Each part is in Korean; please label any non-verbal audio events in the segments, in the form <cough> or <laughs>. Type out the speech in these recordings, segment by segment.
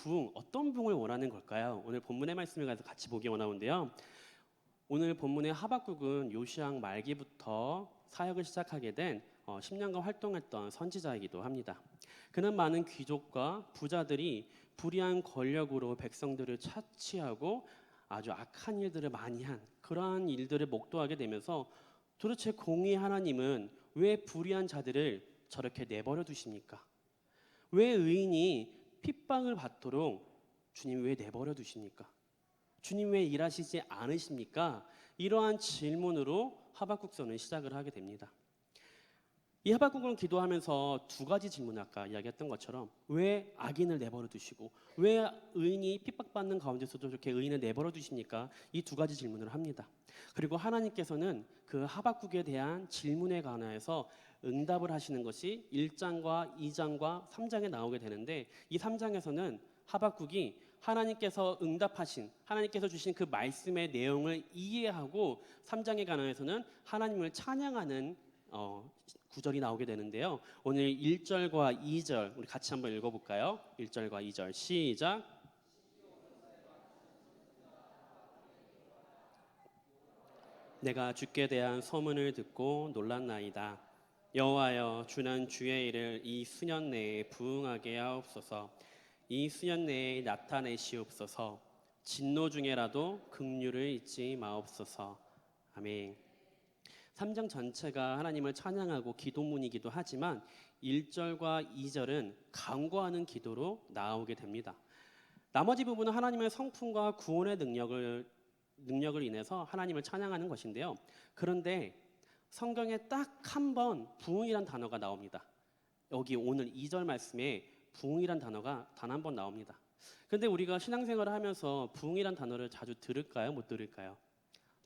부흥 어떤 부흥을 원하는 걸까요? 오늘 본문의 말씀을 가서 같이 보기 원하는데요. 오늘 본문의 하박국은 요시왕 말기부터 사역을 시작하게 된 어, 10년간 활동했던 선지자이기도 합니다. 그는 많은 귀족과 부자들이 불의한 권력으로 백성들을 차치하고 아주 악한 일들을 많이 한 그러한 일들을 목도하게 되면서 도대체 공의 하나님은 왜 불의한 자들을 저렇게 내버려 두십니까? 왜 의인이 핍박을 받도록 주님 왜 내버려 두십니까? 주님 왜 일하시지 않으십니까? 이러한 질문으로 하박국서는 시작을 하게 됩니다. 이 하박국은 기도하면서 두 가지 질문을 아까 이야기했던 것처럼 왜 악인을 내버려 두시고 왜 의인이 핍박받는 가운데서도 저렇게 의인을 내버려 두십니까? 이 두 가지 질문을 합니다. 그리고 하나님께서는 그 하박국에 대한 질문에 관하여서 응답을 하시는 것이 1장과 2장과 3장에 나오게 되는데 이 3장에서는 하박국이 하나님께서 응답하신 하나님께서 주신 그 말씀의 내용을 이해하고 3장에 관하여서는 하나님을 찬양하는 어, 구절이 나오게 되는데요. 오늘 1절과 2절 우리 같이 한번 읽어 볼까요? 1절과 2절 시작. 내가 주께 대한 소문을 듣고 놀랐나이다. 여호와여 주는 주의 일을 이 수년 내에 부응하게 하옵소서. 이 수년 내에 나타내시옵소서. 진노 중에라도 긍휼을 잊지 마옵소서. 아멘. 3장 전체가 하나님을 찬양하고 기도문이기도 하지만 1절과 2절은 간구하는 기도로 나오게 됩니다. 나머지 부분은 하나님의 성품과 구원의 능력을 능력을 인해서 하나님을 찬양하는 것인데요. 그런데 성경에 딱 한 번 부흥이란 단어가 나옵니다. 여기 오늘 2절 말씀에 부흥이란 단어가 단 한 번 나옵니다. 근데 우리가 신앙생활을 하면서 부흥이란 단어를 자주 들을까요? 못 들을까요?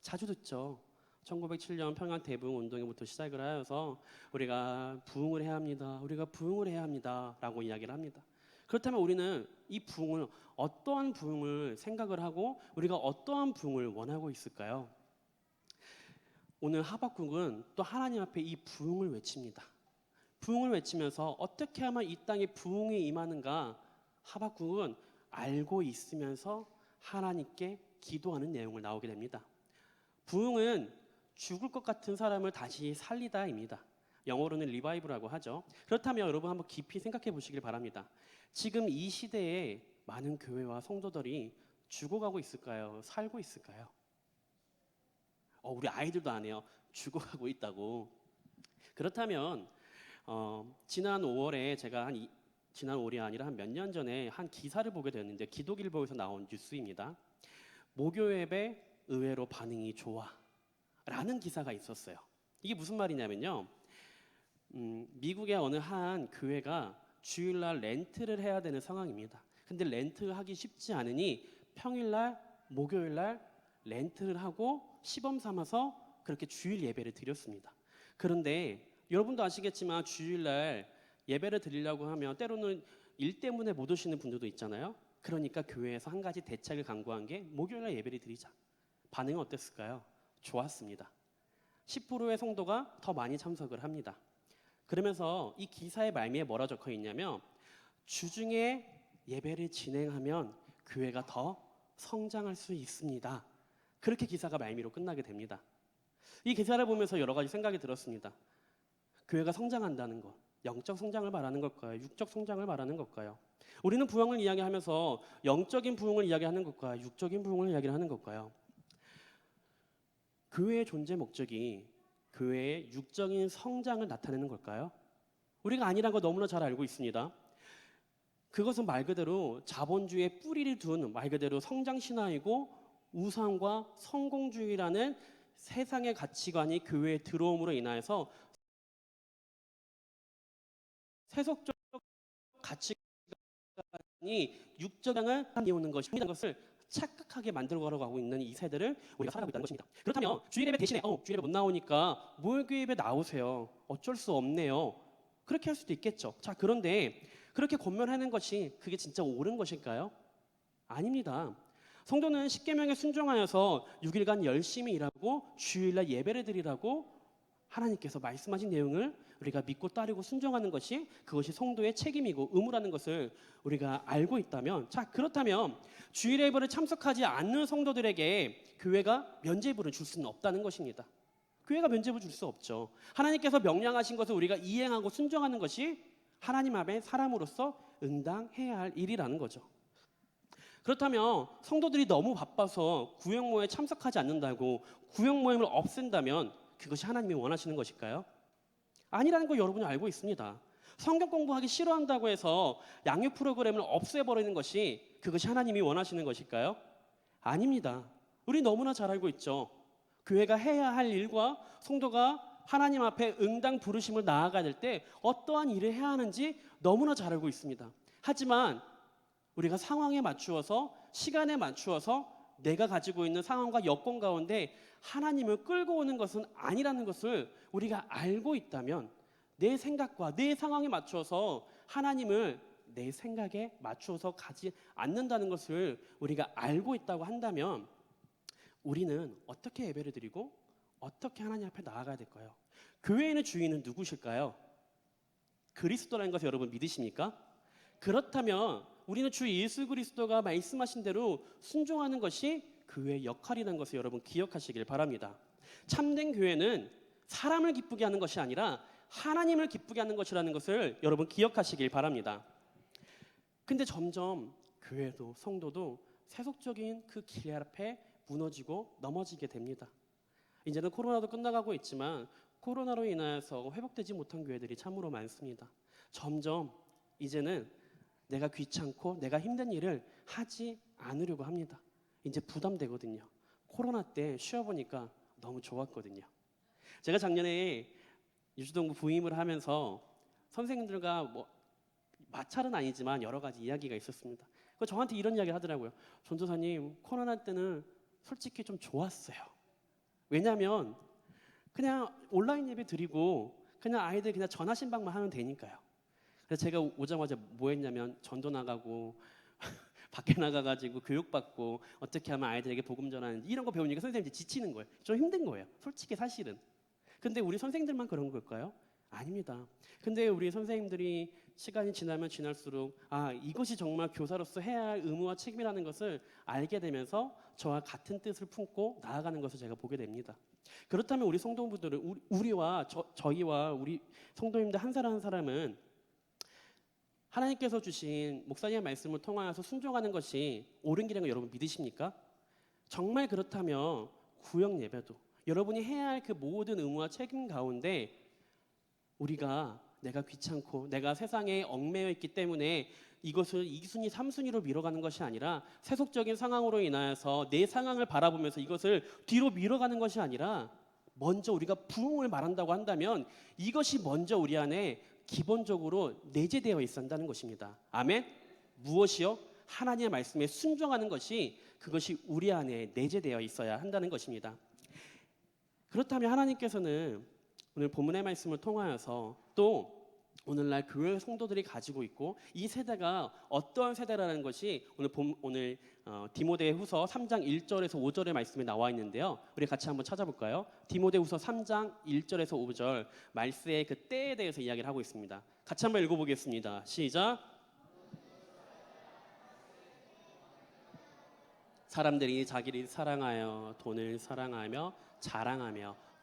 자주 듣죠. 1907년 평양 대부흥 운동회부터 시작을 하여서 우리가 부흥을 해야 합니다. 우리가 부흥을 해야 합니다라고 이야기를 합니다. 그렇다면 우리는 이 부흥을 어떠한 부흥을 생각을 하고 우리가 어떠한 부흥을 원하고 있을까요? 오늘 하박국은 또 하나님 앞에 이 부흥을 외칩니다. 부흥을 외치면서 어떻게 하면 이 땅에 부흥이 임하는가 하박국은 알고 있으면서 하나님께 기도하는 내용을 나오게 됩니다. 부흥은 죽을 것 같은 사람을 다시 살리다입니다. 영어로는 리바이브라고 하죠. 그렇다면 여러분 한번 깊이 생각해 보시길 바랍니다. 지금 이 시대에 많은 교회와 성도들이 죽어가고 있을까요? 살고 있을까요? 어, 우리 아이들도 안 해요. 죽어가고 있다고. 그렇다면 어, 지난 5월에 제가 한 이, 지난 5월이 아니라 한 몇 년 전에 한 기사를 보게 되었는데 기독일보에서 나온 뉴스입니다. 목요 예배 의외로 반응이 좋아. 라는 기사가 있었어요. 이게 무슨 말이냐면요. 음, 미국의 어느 한 교회가 주일날 렌트를 해야 되는 상황입니다. 근데 렌트를 하기 쉽지 않으니 평일날, 목요일날 렌트를 하고 시범 삼아서 그렇게 주일 예배를 드렸습니다. 그런데 여러분도 아시겠지만 주일날 예배를 드리려고 하면 때로는 일 때문에 못 오시는 분들도 있잖아요. 그러니까 교회에서 한 가지 대책을 강구한 게 목요일날 예배를 드리자. 반응은 어땠을까요? 좋았습니다. 10%의 성도가 더 많이 참석을 합니다. 그러면서 이 기사의 말미에 뭐라 적혀 있냐면 주중에 예배를 진행하면 교회가 더 성장할 수 있습니다. 그렇게 기사가 말미로 끝나게 됩니다. 이 기사를 보면서 여러 가지 생각이 들었습니다. 교회가 성장한다는 것, 영적 성장을 말하는 걸까요? 육적 성장을 말하는 걸까요? 우리는 부흥을 이야기하면서 영적인 부흥을 이야기하는 것과 육적인 부흥을 이야기하는 걸까요? 교회의 존재 목적이 교회의 육적인 성장을 나타내는 걸까요? 우리가 아니란 거 너무나 잘 알고 있습니다. 그것은 말 그대로 자본주의의 뿌리를 둔 말 그대로 성장 신화이고 우상과 성공주의라는 세상의 가치관이 교회에 들어옴으로 인하여서 세속적 가치관이 육적장을 이오는 것이라는 것을 착각하게 만들어가려고 하고 있는 이 세대를 우리가 살아가고 있다는 것입니다. 그렇다면 주일 예배 대신에 어, 주일 예배 못 나오니까 모교 예배 나오세요. 어쩔 수 없네요. 그렇게 할 수도 있겠죠. 자 그런데 그렇게 권면하는 것이 그게 진짜 옳은 것일까요? 아닙니다. 성도는 십계명에 순종하여서 6일간 열심히 일하고 주일날 예배를 드리라고 하나님께서 말씀하신 내용을 우리가 믿고 따르고 순종하는 것이 그것이 성도의 책임이고 의무라는 것을 우리가 알고 있다면 자 그렇다면 주일 예배를 참석하지 않는 성도들에게 교회가 면죄부를 줄 수는 없다는 것입니다. 교회가 면죄부 줄 수 없죠. 하나님께서 명령하신 것을 우리가 이행하고 순종하는 것이 하나님 앞에 사람으로서 응당해야 할 일이라는 거죠. 그렇다면 성도들이 너무 바빠서 구역 모임에 참석하지 않는다고 구역 모임을 없앤다면 그것이 하나님이 원하시는 것일까요? 아니라는 걸 여러분이 알고 있습니다. 성경 공부하기 싫어한다고 해서 양육 프로그램을 없애버리는 것이 그것이 하나님이 원하시는 것일까요? 아닙니다. 우리 너무나 잘 알고 있죠. 교회가 해야 할 일과 성도가 하나님 앞에 응당 부르심을 나아가야 될 때 어떠한 일을 해야 하는지 너무나 잘 알고 있습니다. 하지만 우리가 상황에 맞추어서 시간에 맞추어서 내가 가지고 있는 상황과 여건 가운데 하나님을 끌고 오는 것은 아니라는 것을 우리가 알고 있다면 내 생각과 내 상황에 맞춰서 하나님을 내 생각에 맞추어서 가지 않는다는 것을 우리가 알고 있다고 한다면 우리는 어떻게 예배를 드리고 어떻게 하나님 앞에 나아가야 될까요? 교회의 주인은 누구실까요? 그리스도라는 것을 여러분 믿으십니까? 그렇다면 우리는 주 예수 그리스도가 말씀하신 대로 순종하는 것이 교회의 역할이라는 것을 여러분 기억하시길 바랍니다. 참된 교회는 사람을 기쁘게 하는 것이 아니라 하나님을 기쁘게 하는 것이라는 것을 여러분 기억하시길 바랍니다. 근데 점점 교회도 성도도 세속적인 그 길 앞에 무너지고 넘어지게 됩니다. 이제는 코로나도 끝나가고 있지만 코로나로 인하여서 회복되지 못한 교회들이 참으로 많습니다. 점점 이제는 내가 귀찮고 내가 힘든 일을 하지 않으려고 합니다. 이제 부담되거든요. 코로나 때 쉬어보니까 너무 좋았거든요. 제가 작년에 유주동부 부임을 하면서 선생님들과 뭐 마찰은 아니지만 여러 가지 이야기가 있었습니다. 그 저한테 이런 이야기를 하더라고요. 전도사님 코로나 때는 솔직히 좀 좋았어요. 왜냐하면 그냥 온라인 예배 드리고 그냥 아이들 그냥 전화 신방만 하면 되니까요. 그래서 제가 오자마자 뭐 했냐면 전도 나가고 <laughs> 밖에 나가가지고 교육받고 어떻게 하면 아이들에게 복음 전하는지 이런 거 배우니까 선생님이 지치는 거예요. 좀 힘든 거예요. 솔직히 사실은. 근데 우리 선생님들만 그런 걸까요? 아닙니다. 근데 우리 선생님들이 시간이 지나면 지날수록 아 이것이 정말 교사로서 해야 할 의무와 책임이라는 것을 알게 되면서 저와 같은 뜻을 품고 나아가는 것을 제가 보게 됩니다. 그렇다면 우리 성도분들은 우리- 우리와 저, 저희와 우리 성도님들 한 사람 한 사람은 하나님께서 주신 목사님의 말씀을 통하여서 순종하는 것이 옳은 길인 거 여러분 믿으십니까? 정말 그렇다면 구역 예배도 여러분이 해야 할 그 모든 의무와 책임 가운데 우리가 내가 귀찮고 내가 세상에 얽매여 있기 때문에 이것을 2순위, 3순위로 밀어가는 것이 아니라 세속적인 상황으로 인하여서 내 상황을 바라보면서 이것을 뒤로 밀어가는 것이 아니라 먼저 우리가 부흥을 말한다고 한다면 이것이 먼저 우리 안에 기본적으로 내재되어 있어야한다는 것입니다. 아멘. 무엇이요? 하나님의 말씀에 순종하는 것이 그것이 우리 안에 내재되어 있어야 한다는 것입니다. 그렇다면 하나님께서는 오늘 본문의 말씀을 통하여서 또 오늘날 교회 성도들이 가지고 있고 이 세대가 어떠한 세대라는 것이 오늘 본, 오늘 어, 디모데후서 3장 1절에서 5절의 말씀에 나와 있는데요. 우리 같이 한번 찾아볼까요? 디모데후서 3장 1절에서 5절 말씀의 그 때에 대해서 이야기를 하고 있습니다. 같이 한번 읽어보겠습니다. 시작. 사람들이 자기를 사랑하여 돈을 사랑하며 자랑하며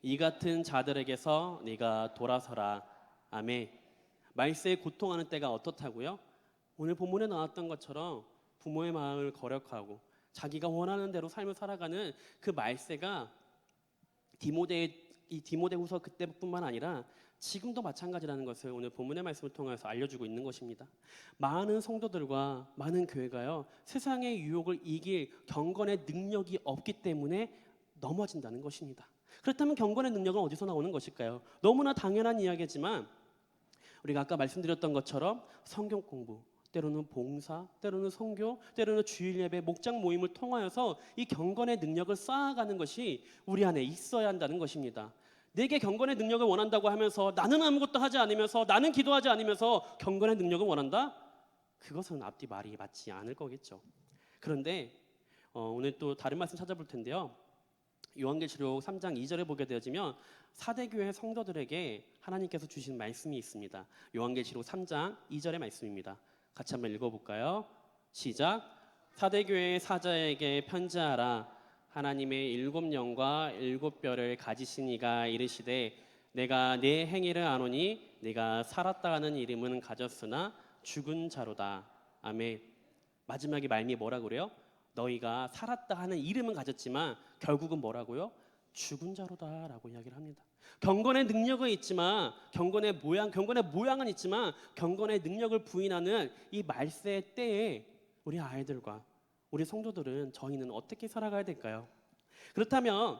이 같은 자들에게서 네가 돌아서라. 아멘. 말세에 고통하는 때가 어떻다고요? 오늘 본문에 나왔던 것처럼 부모의 마음을 거력하고 자기가 원하는 대로 삶을 살아가는 그 말세가 디모데 이 디모데후서 그때뿐만 아니라 지금도 마찬가지라는 것을 오늘 본문의 말씀을 통해서 알려주고 있는 것입니다. 많은 성도들과 많은 교회가요 세상의 유혹을 이길 경건의 능력이 없기 때문에 넘어진다는 것입니다. 그렇다면 경건의 능력은 어디서 나오는 것일까요? 너무나 당연한 이야기지만 우리가 아까 말씀드렸던 것처럼 성경 공부, 때로는 봉사, 때로는 성교, 때로는 주일 예배, 목장 모임을 통하여서 이 경건의 능력을 쌓아가는 것이 우리 안에 있어야 한다는 것입니다. 내게 경건의 능력을 원한다고 하면서 나는 아무것도 하지 않으면서 나는 기도하지 않으면서 경건의 능력을 원한다? 그것은 앞뒤 말이 맞지 않을 거겠죠. 그런데 어, 오늘 또 다른 말씀 찾아볼 텐데요. 요한계시록 3장 2절에 보게 되어지면 사대 교회 성도들에게 하나님께서 주신 말씀이 있습니다. 요한계시록 3장 2절의 말씀입니다. 같이 한번 읽어볼까요? 시작. 사대 교회 사자에게 편지하라. 하나님의 일곱 영과 일곱 뼈를 가지신 이가 이르시되 내가 내 행위를 아노니 네가 살았다 하는 이름은 가졌으나 죽은 자로다. 아멘. 마지막에 말미 뭐라 그래요? 너희가 살았다 하는 이름은 가졌지만 결국은 뭐라고요? 죽은 자로다라고 이야기를 합니다. 경건의 능력은 있지만 경건의 모양, 경건의 모양은 있지만 경건의 능력을 부인하는 이 말세의 때에 우리 아이들과 우리 성도들은 저희는 어떻게 살아가야 될까요? 그렇다면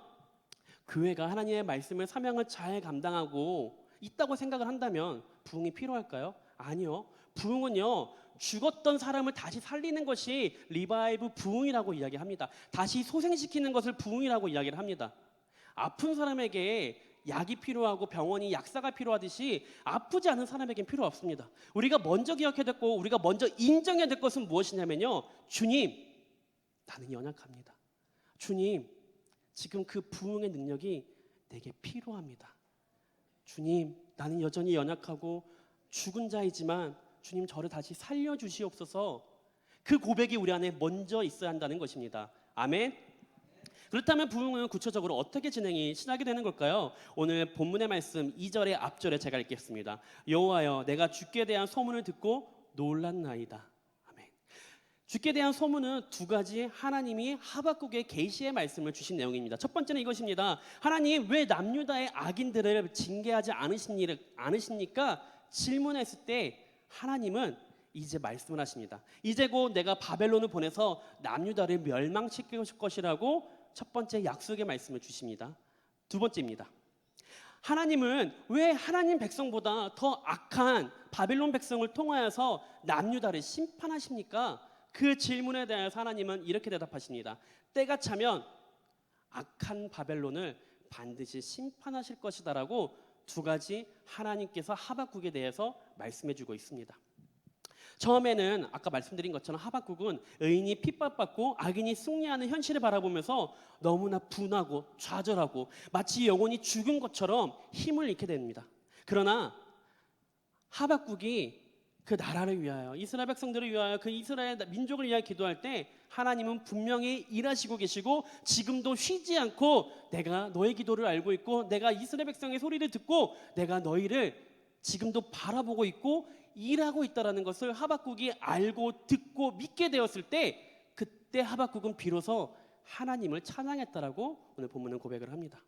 교회가 하나님의 말씀을 사명을 잘 감당하고 있다고 생각을 한다면 부흥이 필요할까요? 아니요. 부흥은요. 죽었던 사람을 다시 살리는 것이 리바이브 부흥이라고 이야기합니다. 다시 소생시키는 것을 부흥이라고 이야기를 합니다. 아픈 사람에게 약이 필요하고 병원이 약사가 필요하듯이 아프지 않은 사람에겐 필요 없습니다. 우리가 먼저 기억해야 됐고 우리가 먼저 인정해야 될 것은 무엇이냐면요. 주님, 나는 연약합니다. 주님, 지금 그 부흥의 능력이 내게 필요합니다. 주님, 나는 여전히 연약하고 죽은 자이지만 주님 저를 다시 살려 주시옵소서. 그 고백이 우리 안에 먼저 있어야 한다는 것입니다. 아멘. 그렇다면 부흥은 구체적으로 어떻게 진행이 시작이 되는 걸까요? 오늘 본문의 말씀 2절의 앞절에 제가 읽겠습니다. 여호와여 내가 주께 대한 소문을 듣고 놀랐나이다. 아멘. 주께 대한 소문은 두 가지 하나님이 하박국의 계시의 말씀을 주신 내용입니다. 첫 번째는 이것입니다. 하나님 왜 남유다의 악인들을 징계하지 않으십니- 않으십니까? 질문했을 때 하나님은 이제 말씀을 하십니다. 이제 곧 내가 바벨론을 보내서 남유다를 멸망시킬 것이라고 첫 번째 약속의 말씀을 주십니다. 두 번째입니다. 하나님은 왜 하나님 백성보다 더 악한 바벨론 백성을 통하여서 남유다를 심판하십니까? 그 질문에 대해서 하나님은 이렇게 대답하십니다. 때가 차면 악한 바벨론을 반드시 심판하실 것이다라고 두 가지 하나님께서 하박국에 대해서 말씀해 주고 있습니다. 처음에는 아까 말씀드린 것처럼 하박국은 의인이 핍박받고 악인이 승리하는 현실을 바라보면서 너무나 분하고 좌절하고 마치 영혼이 죽은 것처럼 힘을 잃게 됩니다. 그러나 하박국이 그 나라를 위하여 이스라엘 백성들을 위하여 그 이스라엘 민족을 위하여 기도할 때 하나님은 분명히 일하시고 계시고 지금도 쉬지 않고 내가 너의 기도를 알고 있고 내가 이스라엘 백성의 소리를 듣고 내가 너희를 지금도 바라보고 있고 일하고 있다라는 것을 하박국이 알고 듣고 믿게 되었을 때 그때 하박국은 비로소 하나님을 찬양했다라고 오늘 본문은 고백을 합니다.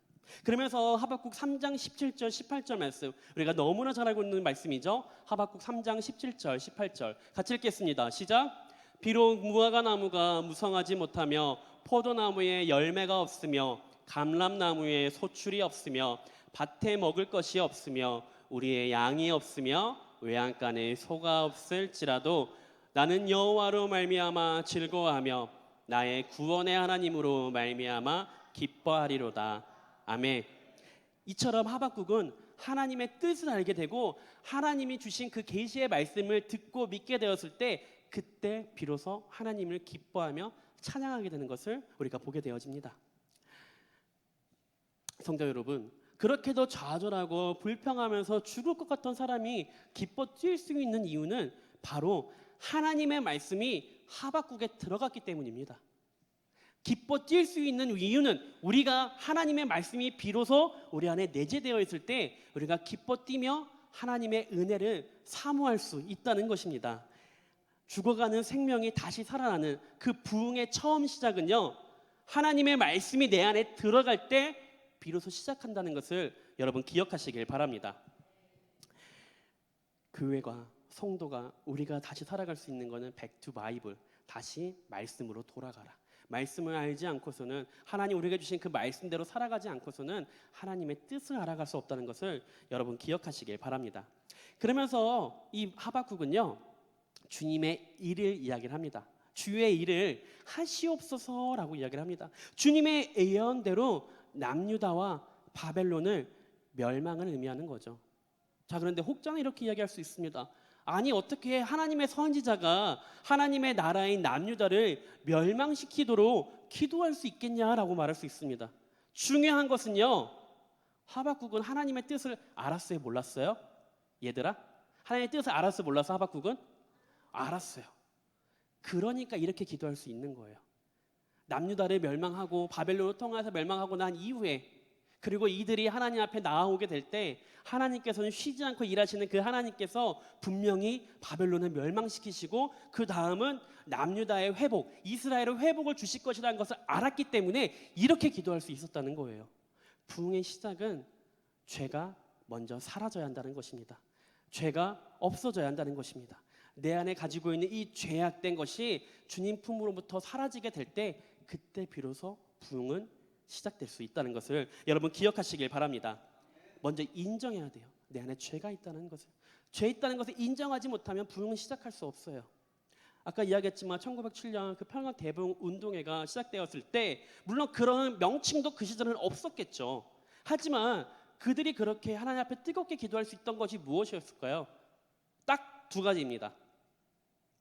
그러면서 하박국 3장 17절 18절 말씀 우리가 너무나 잘 알고 있는 말씀이죠. 하박국 3장 17절 18절 같이 읽겠습니다. 시작. 비록 무화과 나무가 무성하지 못하며 포도나무에 열매가 없으며 감람나무에 소출이 없으며 밭에 먹을 것이 없으며 우리의 양이 없으며 외양간에 소가 없을지라도 나는 여호와로 말미암아 즐거워하며 나의 구원의 하나님으로 말미암아 기뻐하리로다. 아멘. 이처럼 하박국은 하나님의 뜻을 알게 되고 하나님이 주신 그 계시의 말씀을 듣고 믿게 되었을 때 그때 비로소 하나님을 기뻐하며 찬양하게 되는 것을 우리가 보게 되어집니다. 성도 여러분, 그렇게도 좌절하고 불평하면서 죽을 것 같던 사람이 기뻐 뛸 수 있는 이유는 바로 하나님의 말씀이 하박국에 들어갔기 때문입니다. 기뻐 뛸 수 있는 이유는 우리가 하나님의 말씀이 비로소 우리 안에 내재되어 있을 때 우리가 기뻐 뛰며 하나님의 은혜를 사모할 수 있다는 것입니다. 죽어가는 생명이 다시 살아나는 그 부흥의 처음 시작은요. 하나님의 말씀이 내 안에 들어갈 때 비로소 시작한다는 것을 여러분 기억하시길 바랍니다. 교회가 성도가 우리가 다시 살아갈 수 있는 것은 백투 바이블 다시 말씀으로 돌아가라. 말씀을 알지 않고서는 하나님 우리에게 주신 그 말씀대로 살아가지 않고서는 하나님의 뜻을 알아갈 수 없다는 것을 여러분 기억하시길 바랍니다. 그러면서 이 하박국은요 주님의 일을 이야기를 합니다. 주의 일을 하시옵소서라고 이야기를 합니다. 주님의 예언대로 남유다와 바벨론을 멸망을 의미하는 거죠. 자 그런데 혹자는 이렇게 이야기할 수 있습니다. 아니 어떻게 하나님의 선지자가 하나님의 나라인 남유다를 멸망시키도록 기도할 수 있겠냐라고 말할 수 있습니다. 중요한 것은요. 하박국은 하나님의 뜻을 알았어요, 몰랐어요? 얘들아, 하나님의 뜻을 알았어, 몰랐어? 하박국은 알았어요. 그러니까 이렇게 기도할 수 있는 거예요. 남유다를 멸망하고 바벨론을 통해서 멸망하고 난 이후에 그리고 이들이 하나님 앞에 나아오게 될 때 하나님께서는 쉬지 않고 일하시는 그 하나님께서 분명히 바벨론을 멸망시키시고 그 다음은 남유다의 회복, 이스라엘의 회복을 주실 것이라는 것을 알았기 때문에 이렇게 기도할 수 있었다는 거예요. 부흥의 시작은 죄가 먼저 사라져야 한다는 것입니다. 죄가 없어져야 한다는 것입니다. 내 안에 가지고 있는 이 죄악된 것이 주님 품으로부터 사라지게 될 때 그때 비로소 부흥은 시작될 수 있다는 것을 여러분 기억하시길 바랍니다. 먼저 인정해야 돼요. 내 안에 죄가 있다는 것을. 죄 있다는 것을 인정하지 못하면 부흥은 시작할 수 없어요. 아까 이야기했지만 1907년 그 평양 대부흥 운동회가 시작되었을 때 물론 그런 명칭도 그 시절은 없었겠죠. 하지만 그들이 그렇게 하나님 앞에 뜨겁게 기도할 수 있던 것이 무엇이었을까요? 딱두 가지입니다.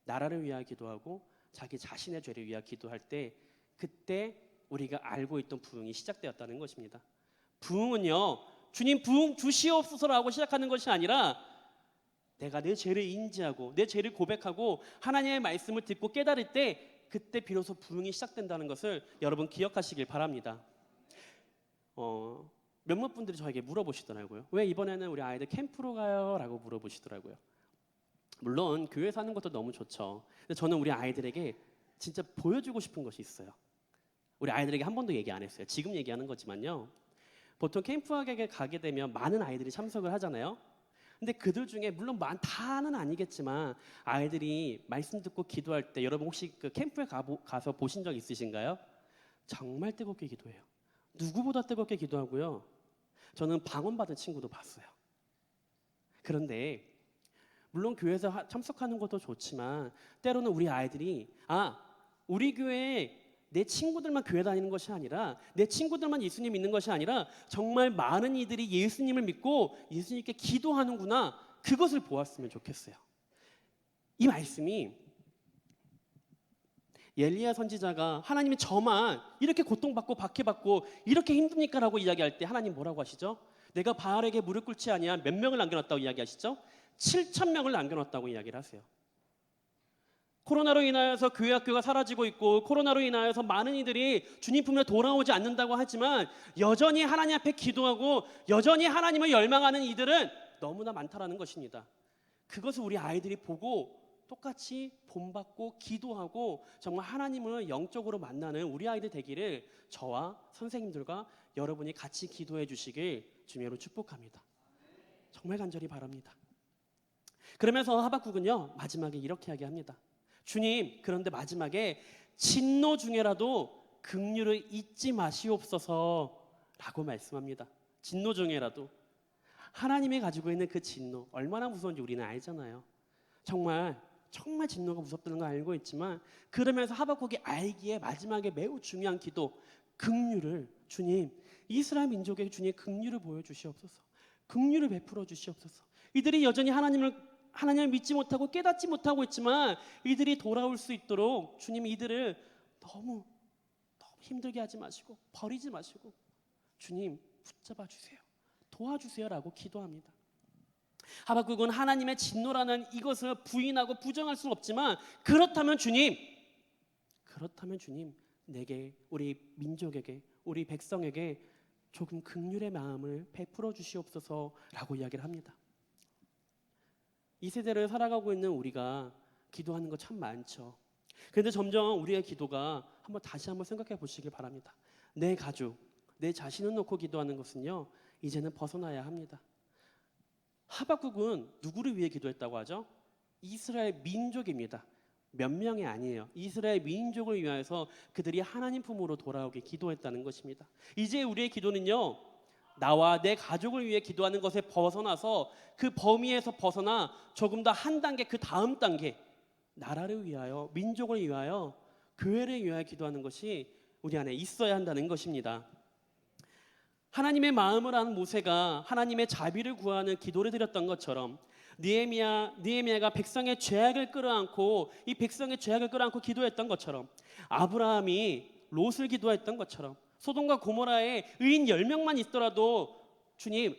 나라를 위하여 기도하고 자기 자신의 죄를 위하여 기도할 때 그때 우리가 알고 있던 부흥이 시작되었다는 것입니다. 부흥은요, 주님 부흥 주시옵소서라고 시작하는 것이 아니라 내가 내 죄를 인지하고 내 죄를 고백하고 하나님의 말씀을 듣고 깨달을 때 그때 비로소 부흥이 시작된다는 것을 여러분 기억하시길 바랍니다. 어, 몇몇 분들이 저에게 물어보시더라고요. 왜 이번에는 우리 아이들 캠프로 가요?라고 물어보시더라고요. 물론 교회 사는 것도 너무 좋죠. 근데 저는 우리 아이들에게 진짜 보여주고 싶은 것이 있어요. 우리 아이들에게 한 번도 얘기 안 했어요. 지금 얘기하는 거지만요. 보통 캠프학에 가게 되면 많은 아이들이 참석을 하잖아요. 근데 그들 중에 물론 많다는 아니겠지만 아이들이 말씀 듣고 기도할 때 여러분 혹시 그 캠프에 가서 보신 적 있으신가요? 정말 뜨겁게 기도해요. 누구보다 뜨겁게 기도하고요. 저는 방언받은 친구도 봤어요. 그런데 물론 교회에서 하- 참석하는 것도 좋지만 때로는 우리 아이들이 아 우리 교회에 내 친구들만 교회 다니는 것이 아니라 내 친구들만 예수님 믿는 것이 아니라 정말 많은 이들이 예수님을 믿고 예수님께 기도하는구나 그것을 보았으면 좋겠어요. 이 말씀이 엘리야 선지자가 하나님이 저만 이렇게 고통받고 박해받고 이렇게 힘듭니까라고 이야기할 때 하나님 뭐라고 하시죠? 내가 바알에게 무릎 꿇지 아니한 몇 명을 남겨놨다고 이야기하시죠? 7천 명을 남겨놨다고 이야기를 하세요. 코로나로 인하여서 교회 학교가 사라지고 있고 코로나로 인하여서 많은 이들이 주님 품에 돌아오지 않는다고 하지만 여전히 하나님 앞에 기도하고 여전히 하나님을 열망하는 이들은 너무나 많다라는 것입니다. 그것을 우리 아이들이 보고 똑같이 본받고 기도하고 정말 하나님을 영적으로 만나는 우리 아이들 되기를 저와 선생님들과 여러분이 같이 기도해 주시길 주님으로 축복합니다. 정말 간절히 바랍니다. 그러면서 하박국은요 마지막에 이렇게 이야기합니다. 주님 그런데 마지막에 진노 중에라도 긍휼을 잊지 마시옵소서라고 말씀합니다. 진노 중에라도 하나님이 가지고 있는 그 진노 얼마나 무서운지 우리는 알잖아요. 정말 정말 진노가 무섭다는 걸 알고 있지만 그러면서 하박국이 알기에 마지막에 매우 중요한 기도 긍휼을 주님 이스라엘 민족에게 주님 긍휼을 보여 주시옵소서. 긍휼을 베풀어 주시옵소서. 이들이 여전히 하나님을 하나님을 믿지 못하고 깨닫지 못하고 있지만 이들이 돌아올 수 있도록 주님 이들을 너무 너무 힘들게 하지 마시고 버리지 마시고 주님 붙잡아 주세요. 도와주세요라고 기도합니다. 하박국은 하나님의 진노라는 이것을 부인하고 부정할 수는 없지만 그렇다면 주님 그렇다면 주님 내게 우리 민족에게 우리 백성에게 조금 긍휼의 마음을 베풀어 주시옵소서라고 이야기를 합니다. 이 세대를 살아가고 있는 우리가 기도하는 거 참 많죠. 그런데 점점 우리의 기도가 한번 다시 한번 생각해 보시길 바랍니다. 내 가족, 내 자신을 놓고 기도하는 것은요, 이제는 벗어나야 합니다. 하박국은 누구를 위해 기도했다고 하죠? 이스라엘 민족입니다. 몇 명이 아니에요. 이스라엘 민족을 위하여서 그들이 하나님 품으로 돌아오게 기도했다는 것입니다. 이제 우리의 기도는요. 나와 내 가족을 위해 기도하는 것에 벗어나서 그 범위에서 벗어나 조금 더 한 단계 그 다음 단계 나라를 위하여 민족을 위하여 교회를 위하여 기도하는 것이 우리 안에 있어야 한다는 것입니다. 하나님의 마음을 아는 모세가 하나님의 자비를 구하는 기도를 드렸던 것처럼 느헤미야 느헤미야가 백성의 죄악을 끌어안고 이 백성의 죄악을 끌어안고 기도했던 것처럼 아브라함이 롯을 기도했던 것처럼 소돔과 고모라에 의인 10명만 있더라도 주님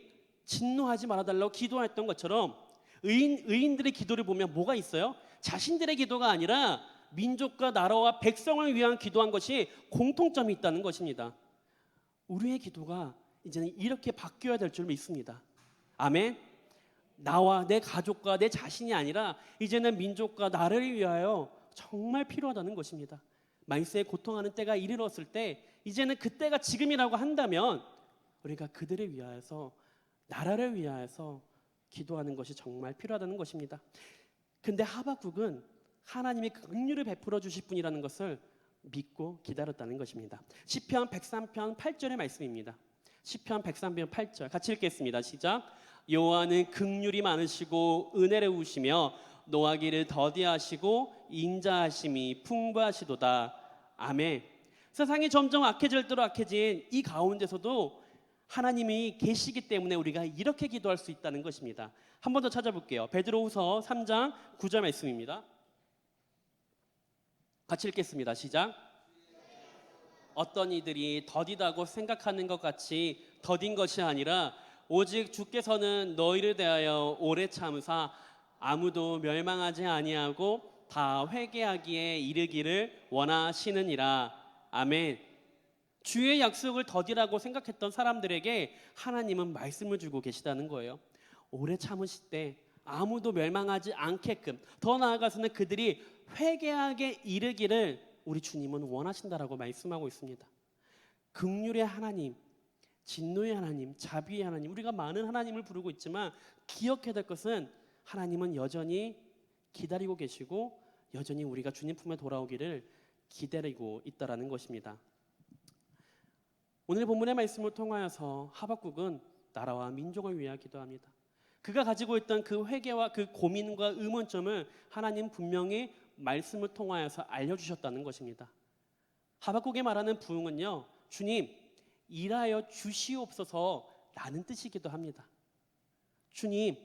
진노하지 말아 달라고 기도했던 것처럼 의인 의인들의 기도를 보면 뭐가 있어요? 자신들의 기도가 아니라 민족과 나라와 백성을 위한 기도한 것이 공통점이 있다는 것입니다. 우리의 기도가 이제는 이렇게 바뀌어야 될 줄 믿습니다. 아멘. 나와 내 가족과 내 자신이 아니라 이제는 민족과 나라를 위하여 정말 필요하다는 것입니다. 말세에 고통하는 때가 이르렀을 때 이제는 그때가 지금이라고 한다면 우리가 그들을 위하여서 나라를 위하여서 기도하는 것이 정말 필요하다는 것입니다. 근데 하박국은 하나님이 긍휼을 베풀어 주실 분이라는 것을 믿고 기다렸다는 것입니다. 시편 103편 8절의 말씀입니다. 시편 103편 8절 같이 읽겠습니다. 시작. 여호와는 긍휼이 많으시고 은혜로우시며 노하기를 더디하시고 인자하심이 풍부하시도다. 아멘. 세상이 점점 악해질 대로 악해진 이 가운데서도 하나님이 계시기 때문에 우리가 이렇게 기도할 수 있다는 것입니다. 한 번 더 찾아볼게요. 베드로후서 3장 9절 말씀입니다. 같이 읽겠습니다. 시작. 어떤 이들이 더디다고 생각하는 것 같이 더딘 것이 아니라 오직 주께서는 너희를 대하여 오래 참으사 아무도 멸망하지 아니하고 다 회개하기에 이르기를 원하시느니라. 아멘. 주의 약속을 더디라고 생각했던 사람들에게 하나님은 말씀을 주고 계시다는 거예요. 오래 참으실 때 아무도 멸망하지 않게끔 더 나아가서는 그들이 회개하게 이르기를 우리 주님은 원하신다라고 말씀하고 있습니다. 극률의 하나님, 진노의 하나님, 자비의 하나님, 우리가 많은 하나님을 부르고 있지만 기억해야 될 것은 하나님은 여전히 기다리고 계시고 여전히 우리가 주님 품에 돌아오기를 기다리고 있다라는 것입니다. 오늘 본문의 말씀을 통하여서 하박국은 나라와 민족을 위하여 기도합니다. 그가 가지고 있던 그 회개와 그 고민과 의문점을 하나님 분명히 말씀을 통하여서 알려주셨다는 것입니다. 하박국이 말하는 부흥은요, 주님 일하여 주시옵소서 라는 뜻이기도 합니다. 주님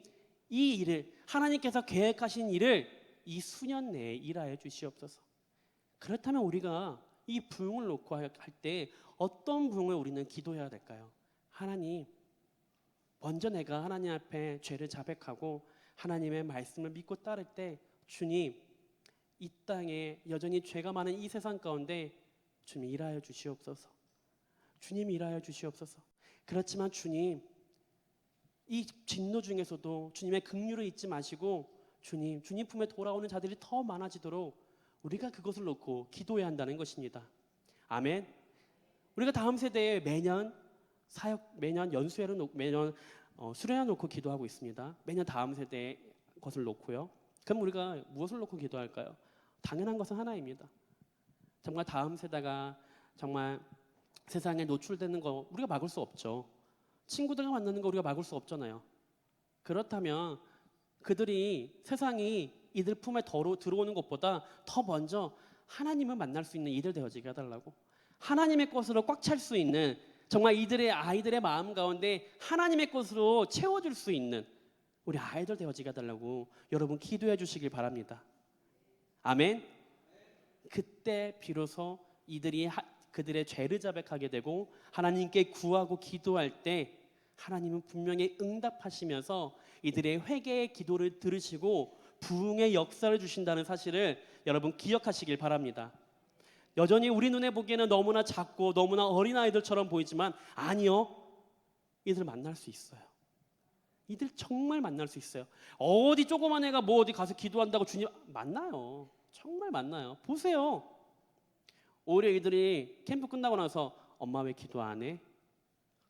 이 일을 하나님께서 계획하신 일을 이 수년 내에 일하여 주시옵소서. 그렇다면 우리가 이 부흥을 놓고 할 때 어떤 부흥을 우리는 기도해야 될까요? 하나님, 먼저 내가 하나님 앞에 죄를 자백하고 하나님의 말씀을 믿고 따를 때 주님, 이 땅에 여전히 죄가 많은 이 세상 가운데 주님 일하여 주시옵소서. 주님 일하여 주시옵소서. 그렇지만 주님, 이 진노 중에서도 주님의 긍휼을 잊지 마시고 주님, 주님 품에 돌아오는 자들이 더 많아지도록 우리가 그것을 놓고 기도해야 한다는 것입니다. 아멘. 우리가 다음 세대에 매년 사역 매년 연수회를 놓, 매년 어, 수련회 놓고 기도하고 있습니다. 매년 다음 세대의 것을 놓고요. 그럼 우리가 무엇을 놓고 기도할까요? 당연한 것은 하나입니다. 정말 다음 세대가 정말 세상에 노출되는 거 우리가 막을 수 없죠. 친구들과 만나는 거 우리가 막을 수 없잖아요. 그렇다면 그들이 세상이 이들 품에 더로 들어오는 것보다 더 먼저 하나님을 만날 수 있는 이들 되어지게 해달라고 하나님의 것으로 꽉 찰 수 있는 정말 이들의 아이들의 마음 가운데 하나님의 것으로 채워줄 수 있는 우리 아이들 되어지게 해달라고 여러분 기도해 주시길 바랍니다. 아멘. 그때 비로소 이들이 하, 그들의 죄를 자백하게 되고 하나님께 구하고 기도할 때 하나님은 분명히 응답하시면서 이들의 회개의 기도를 들으시고 부흥의 역사를 주신다는 사실을 여러분 기억하시길 바랍니다. 여전히 우리 눈에 보기에는 너무나 작고 너무나 어린 아이들처럼 보이지만 아니요. 이들 만날 수 있어요. 이들 정말 만날 수 있어요. 어디 조그만 애가 뭐 어디 가서 기도한다고 주님 만나요. 정말 만나요. 보세요. 오히려 이들이 캠프 끝나고 나서 엄마 왜 기도 안 해?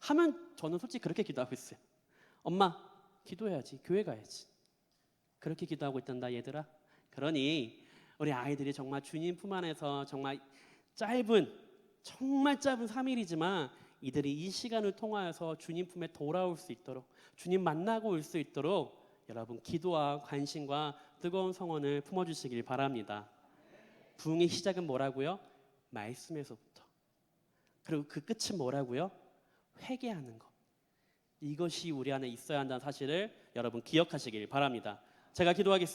하면 저는 솔직히 그렇게 기도하고 있어요. 엄마 기도해야지. 교회 가야지. 그렇게 기도하고 있단다 얘들아. 그러니 우리 아이들이 정말 주님 품 안에서 정말 짧은 정말 짧은 3일이지만 이들이 이 시간을 통하여서 주님 품에 돌아올 수 있도록 주님 만나고 올 수 있도록 여러분 기도와 관심과 뜨거운 성원을 품어주시길 바랍니다. 부흥의 시작은 뭐라고요? 말씀에서부터. 그리고 그 끝은 뭐라고요? 회개하는 것. 이것이 우리 안에 있어야 한다는 사실을 여러분 기억하시길 바랍니다. 제가 기도하겠습니다.